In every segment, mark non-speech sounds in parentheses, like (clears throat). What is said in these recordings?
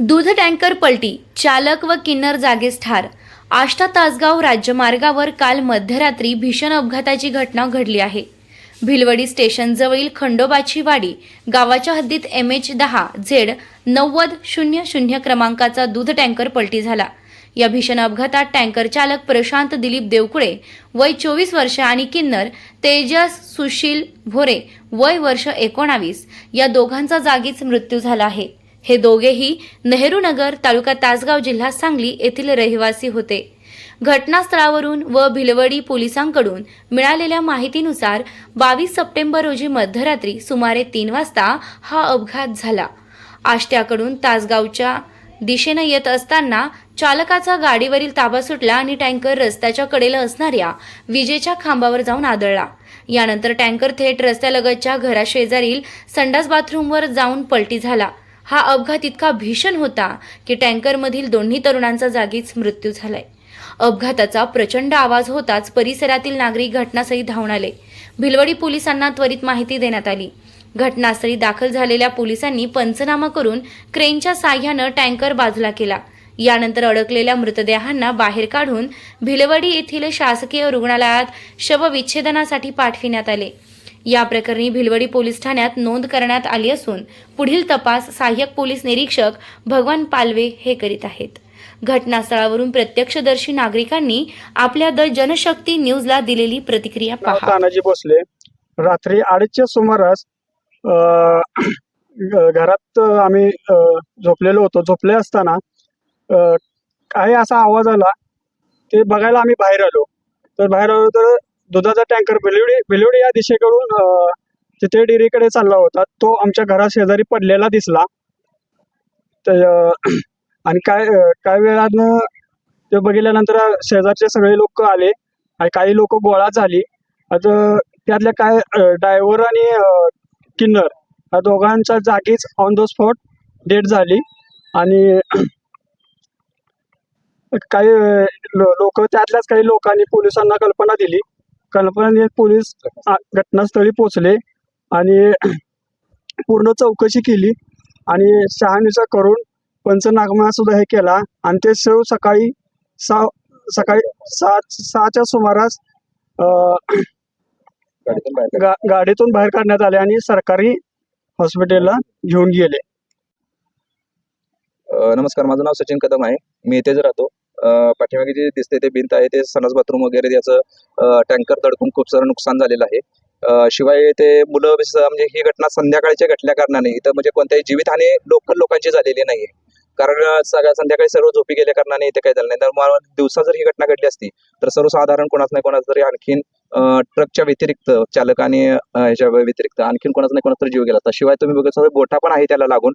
दूध टँकर पलटी चालक व किन्नर जागीच ठार. आष्टा तासगाव राज्यमार्गावर काल मध्यरात्री भीषण अपघाताची घटना घडली आहे. भिलवडी स्टेशनजवळील खंडोबाची वाडी गावाच्या हद्दीत एम एच दहा झेड नव्वद शून्य शून्य क्रमांकाचा दूध टँकर पलटी झाला. या भीषण अपघातात टँकर चालक प्रशांत दिलीप देवकुळे वय चोवीस वर्ष आणि किन्नर तेजस सुशील भोरे वय वर्ष एकोणावीस या दोघांचा जागीच मृत्यू झाला आहे. हे दोघेही नेहरूनगर तालुका तासगाव जिल्हा सांगली येथील रहिवासी होते. घटनास्थळावरून व भिलवडी पोलिसांकडून मिळालेल्या माहितीनुसार बावीस सप्टेंबर रोजी मध्यरात्री सुमारे तीन वाजता हा अपघात झाला. आष्ट्याकडून तासगावच्या दिशेनं येत असताना चालकाचा गाडीवरील ताबा सुटला आणि टँकर रस्त्याच्या कडेला असणाऱ्या विजेच्या खांबावर जाऊन आदळला. यानंतर टँकर थेट रस्त्यालगतच्या घराशेजारील संडास बाथरूमवर जाऊन पलटी झाला. हा अपघात इतका भीषण होता की टँकरमधील दोन्ही तरुणांचा जागीच मृत्यू झालाय. अपघाताचा प्रचंड आवाज होताच परिसरातील नागरिक घटनास्थळी धावून आले. भिलवडी पोलिसांना त्वरित माहिती देण्यात आली. घटनास्थळी दाखल झालेल्या पोलिसांनी पंचनामा करून क्रेनच्या साह्यानं टँकर बाजूला केला. यानंतर अडकलेल्या मृतदेहांना बाहेर काढून भिलवडी येथील शासकीय रुग्णालयात शवविच्छेदनासाठी पाठविण्यात आले. या प्रकरणी भिलवडी पोलीस ठाण्यात नोंद करण्यात आली असून पुढील तपास सहाय्यक पोलीस निरीक्षक भगवान पालवे हे करीत आहेत. घटनास्थळावरून प्रत्यक्षदर्शी नागरिकांनी आपल्या द जनशक्ती न्यूजला दिलेली प्रतिक्रिया पहा. तानाजी भोसले रात्री अडीचच्या सुमारास अं, घरात आम्ही झोपलेलो होतो. झोपले असताना काही असा आवाज आला ते बघायला आम्ही बाहेर आलो. तर बाहेर आलो तर दुधाचा टँकर बेलवडी बेलवडी या दिशेकडून तिथे डेअरीकडे चालला होता. तो आमच्या घरा शेजारी पडलेला दिसला. तर आणि काय काय वेळानं ते बघितल्यानंतर शेजारचे सगळे लोक आले आणि काही लोक गोळा झाली. आता त्यातल्या काय डायव्हर आणि किन्नर या दोघांच्या जागीच ऑन द स्पॉट डेट झाली. आणि काही लोक त्यातल्याच काही लोकांनी पोलिसांना कल्पना दिली. कल्पना देत पोलीस घटनास्थळी पोचले आणि (clears throat) पूर्ण चौकशी केली आणि शहानिशा करून पंचनामा सुद्धा हे केला. आणि ते सर्व सकाळी सहा सकाळी सात सहाच्या सुमारास गाडीतून बाहेर काढण्यात आले आणि सरकारी हॉस्पिटलला घेऊन गेले. नमस्कार. माझं नाव सचिन कदम आहे. मी इथेच राहतो. पाठीमागे जे दिसते ते भिंत आहे ते सणस बाथरूम वगैरे याचं टँकर दडकून खूप सारं नुकसान झालेलं आहे. शिवाय ते मुलं म्हणजे ही घटना संध्याकाळच्या घटल्या कारणाने इथं म्हणजे कोणत्याही जीवितहानी लोकल लोकांची झालेली नाही कारण सगळ्या संध्याकाळी सर्व झोपी गेल्या कारणाने इथे काही झालं नाही. तर दिवसा जर ही घटना घडली असती तर सर्वसाधारण कोणाच नाही कोणाच तरी आणखीन ट्रकच्या व्यतिरिक्त चालक आणि याच्या ह्याच्या व्यतिरिक्त आणखीन कोणाचा नाही कोणाचा तरी जीव गेला असता. शिवाय तुम्ही बघत गोठा पण आहे त्याला लागून.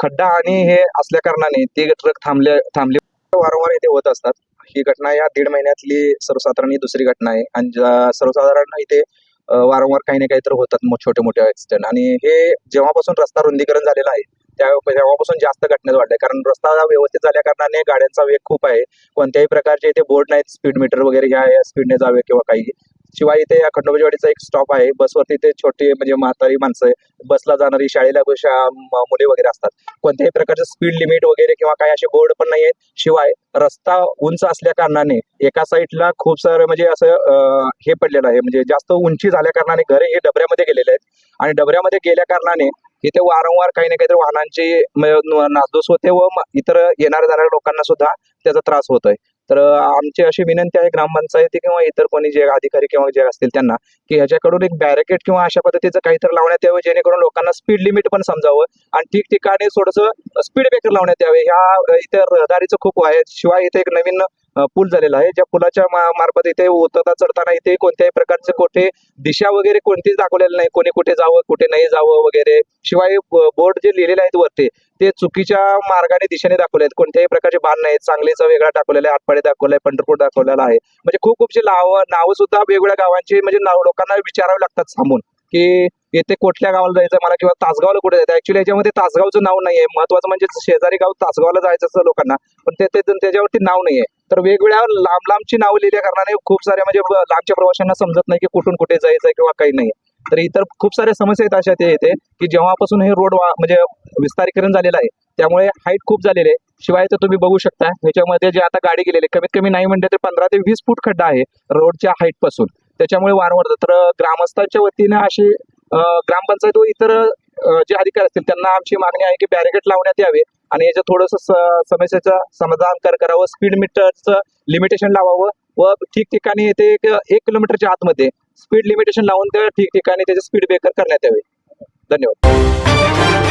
खड्डा आणि हे असल्या कारणाने ते ट्रक थांबले थांबले वारंवार इथे होत असतात. ही घटना या दीड महिन्यातली सर्वसाधारण ही दुसरी घटना आहे. आणि सर्वसाधारण इथे वारंवार काही ना काही तर होतात छोटे मोठे ऍक्सिडेंट आणि हे जेव्हापासून रस्ता रुंदीकरण झालेला आहे त्या तेव्हापासून जास्त घटनेत वाढले कारण रस्ता व्यवस्थित झाल्या कारणाने गाड्यांचा वेग खूप आहे. कोणत्याही प्रकारचे इथे बोर्ड नाहीत स्पीड मीटर वगैरे ह्या स्पीडने जावे किंवा काही शिवाय इथे या खंडोबाजीवाडीचा एक स्टॉप आहे. बसवरती ते छोटे म्हणजे म्हातारी माणसं बसला जाणारी शाळेला मुले वगैरे असतात. कोणत्याही प्रकारचे स्पीड लिमिट वगैरे किंवा काही असे बोर्ड पण नाही आहेत शिवाय रस्ता उंच असल्या कारणाने एका साईडला खूप सारं म्हणजे असं हे पडलेलं आहे. म्हणजे जास्त उंची झाल्या कारणाने घरे हे डबऱ्यामध्ये गेलेले आहेत. आणि डबऱ्यामध्ये गेल्या कारणाने इथे वारंवार काही ना काहीतरी वाहनांची नासधूस होते व इतर येणाऱ्या जाणाऱ्या लोकांना सुद्धा त्याचा त्रास होतोय. तर आमची अशी विनंती आहे ग्रामपंचायती किंवा इतर कोणी जे अधिकारी किंवा जे असतील त्यांना की ह्याच्याकडून एक बॅरिकेड किंवा अशा पद्धतीचं काहीतरी लावण्यात यावं जेणेकरून लोकांना स्पीड लिमिट पण समजावं आणि ठिकठिकाणी थोडंसं स्पीड ब्रेकर लावण्यात यावे. ह्या इथे रहदारीचं खूप आहे. शिवाय इथे एक नवीन पूल झालेला आहे ज्या पुलाच्या मार्फत इथे उतरता चढताना इथे कोणत्याही प्रकारचे कोठे दिशा वगैरे कोणतीच दाखवलेली नाही. कोणी कुठे जावं कुठे नाही जावं वगैरे. शिवाय बोर्ड जे लिहिलेले आहेत वरती ते चुकीच्या मार्गाने दिशेने दाखवले आहेत कोणत्याही प्रकारचे बाण नाहीत. सांगलीचा वेगळा दाखवलेला आहे आटपाडी दाखवलाय पंढरपूर दाखवलेला आहे. म्हणजे खूप खूपशी नाव नावं सुद्धा वेगवेगळ्या गावांची म्हणजे नाव लोकांना विचारावे लागतात थांबून की येथे कुठल्या गावाला जायचं मला किंवा तासगावला कुठे जायचं ऍक्च्युली याच्यामध्ये तासगावचं नाव नाहीये. महत्वाचं म्हणजे शेजारी गाव तासगावला जायचं असतं लोकांना पण ते त्याच्यावरती नाव नाहीये. तर वेगवेगळ्या लांब लांबची नावं लिहिल्या कारणाने खूप साऱ्या म्हणजे लांबच्या प्रवाशांना समजत नाही की कुठून कुठे जायचं किंवा काही नाही तर इतर खूप साऱ्या समस्या आहेत अशा ते येते की जेव्हापासून हे रोड म्हणजे विस्तारीकरण झालेलं आहे त्यामुळे हाईट खूप झालेली आहे. शिवाय तर तुम्ही बघू शकता ह्याच्यामध्ये जे आता गाडी गेलेली आहे, कमीत कमी नाही म्हणले तर पंधरा ते वीस फूट खड्डा आहे रोडच्या हाईटपासून त्याच्यामुळे वारंवार तर ग्रामस्थांच्या वतीने अशी ग्रामपंचायत व इतर जे अधिकारी असतील त्यांना आमची मागणी आहे की बॅरिकेड लावण्यात यावे आणि याचं थोडंसं स- समस्येचं समाधान कर करावं. स्पीड मीटरचं लिमिटेशन लावावं व ठिकठिकाणी येते एक एक किलोमीटरच्या आतमध्ये स्पीड लिमिटेशन लावून त्या ठिकठिकाणी त्याचे स्पीड ब्रेकर करण्यात यावे. धन्यवाद.